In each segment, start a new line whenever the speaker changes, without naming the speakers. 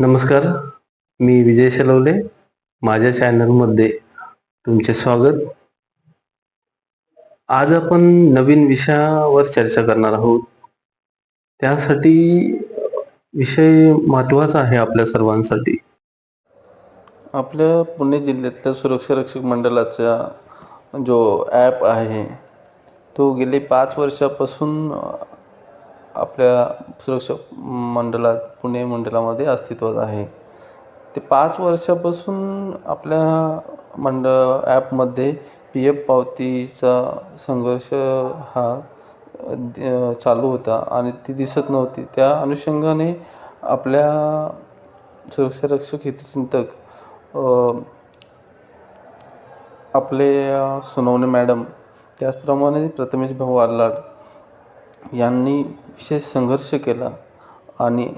नमस्कार मी विजय शेलवले माझ्या चॅनलमध्ये तुमचे स्वागत. आज आपण नवीन विषयावर चर्चा करणार आहोत. त्यासाठी विषय महत्त्वाचा आहे आपल्या सर्वांसाठी.
आपल्या पुणे जिल्ह्यातल्या सुरक्षा रक्षक मंडळाचा जो ॲप आहे तो गेले पाच वर्षापासून आपल्या सुरक्षा मंडळात पुणे मंडळामध्ये अस्तित्वात आहे. ते पाच वर्षापासून आपल्या मंड ॲपमध्ये पी एफ पावतीचा संघर्ष हा चालू होता आणि ती दिसत नव्हती. त्या अनुषंगाने आपल्या सुरक्षा रक्षक हितचिंतक आपले अ, मॅडम त्याचप्रमाणे प्रथमेश भाऊ आल्लाड यांनी विशेष संघर्ष केला आणि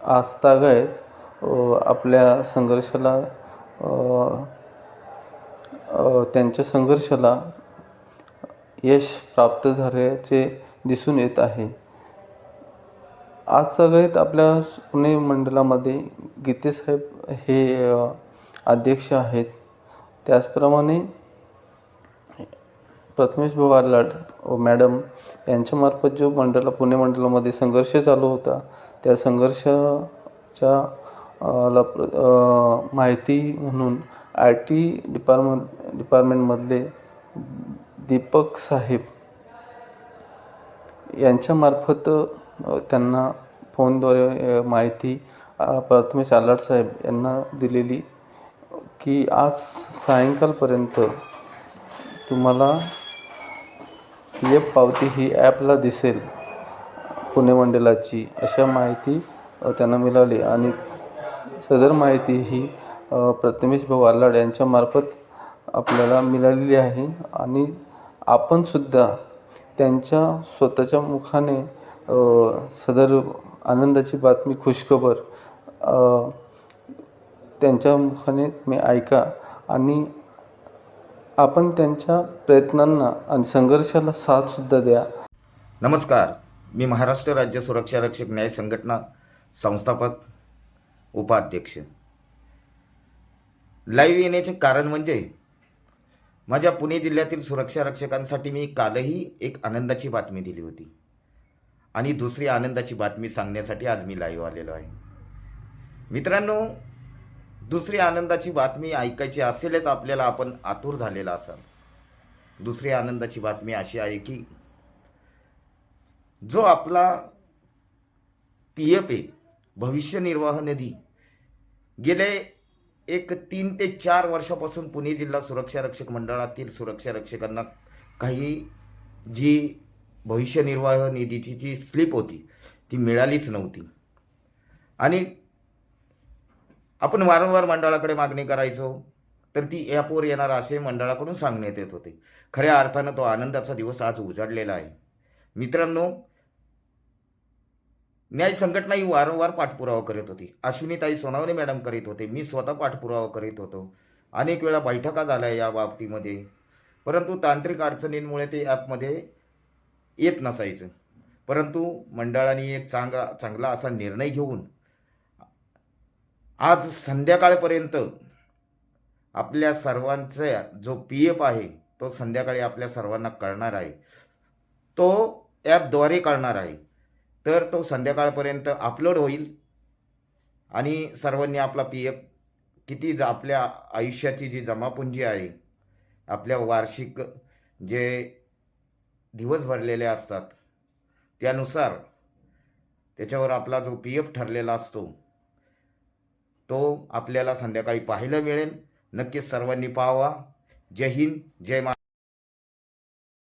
आजतागायत आपल्या संघर्षाला त्यांच्या संघर्षाला यश प्राप्त झाल्याचे दिसून येत आहे. आज सगळ्यात आपल्या पुणे मंडळामध्ये गीतेसाहेब हे अध्यक्ष आहेत. त्याचप्रमाणे प्रथमेश भाऊ आर्लाड मॅडम यांच्यामार्फत जो मंडळ पुणे मंडळामध्ये संघर्ष चालू होता त्या संघर्षाच्या ला माहिती म्हणून आय टी डिपार्टमेंट डिपार्टमेंटमधले दीपक साहेब यांच्यामार्फत त्यांना फोनद्वारे माहिती प्रथमेश आल्हाड साहेब यांना दिलेली की आज सायंकाळपर्यंत तुम्हाला पी एफ पावती ही ॲपला दिसेल. पुणे मंडळाची अशा माहिती त्यांना मिळाली. आणि सदर माहिती ही प्रथमेश भाऊ आल्लाड यांच्यामार्फत आपल्याला मिळालेली आहे. आणि आपणसुद्धा त्यांच्या स्वतःच्या मुखाने सदर आनंदाची बातमी खुशखबर त्यांच्या मुखाने मी ऐका. आणि आपण त्यांच्या प्रयत्नांना आणि संघर्षाला साथसुद्धा द्या.
नमस्कार. मी महाराष्ट्र राज्य सुरक्षा रक्षक न्याय संघटना संस्थापक उपाध्यक्ष. लाईव्ह येण्याचे कारण म्हणजे माझ्या पुणे जिल्ह्यातील सुरक्षा रक्षकांसाठी मी कालही एक आनंदाची बातमी दिली होती. आणि दुसरी आनंदाची बातमी सांगण्यासाठी आज मी लाईव्ह आलेलो आहे. मित्रांनो दुसरी आनंदाची बातमी ऐकायची असेलच आपल्याला आपण आतुर झालेला असाल दुसरी आनंदाची बातमी अशी आहे की जो आपला पी एफ ए भविष्य निर्वाह निधी गेले एक तीन ते चार वर्षापासून पुणे जिल्हा सुरक्षा रक्षक मंडळातील सुरक्षा रक्षकांना काही जी भविष्य निर्वाह निधीची जी स्लिप होती ती मिळालीच नव्हती. आणि आपण वारंवार मंडळाकडे मागणी करायचो तर ती ॲपवर येणार असे मंडळाकडून सांगण्यात येत होते. खऱ्या अर्थानं तो आनंदाचा दिवस आज उजाडलेला आहे. मित्रांनो न्याय संघटना ही वारंवार पाठपुरावा करत होती. अश्विनीताई सोनावणे मॅडम करीत होते. मी स्वतः पाठपुरावा करीत होतो. अनेक वेळा बैठका झाल्या या बाबतीमध्ये. परंतु तांत्रिक अडचणींमुळे ते ॲपमध्ये येत नसायचं. परंतु मंडळाने एक चांगला चांगला असा निर्णय घेऊन आज संध्याकाळपर्यंत आपल्या सर्वांचा जो पी एफ आहे तो संध्याकाळी आपल्या सर्वांना कळणार आहे. तो ॲपद्वारे कळणार आहे. तर तो संध्याकाळपर्यंत अपलोड होईल आणि सर्वांनी आपला पी एफ किती ज आपल्या आयुष्याची जी जमापुंजी आहे आपल्या वार्षिक जे दिवस भरलेले असतात त्यानुसार त्याच्यावर आपला जो पी एफ ठरलेला असतो तो आपल्याला संध्याकाळी पाहायला मिळेल. नक्कीच सर्वांनी पाहावा. जय हिंद जय मा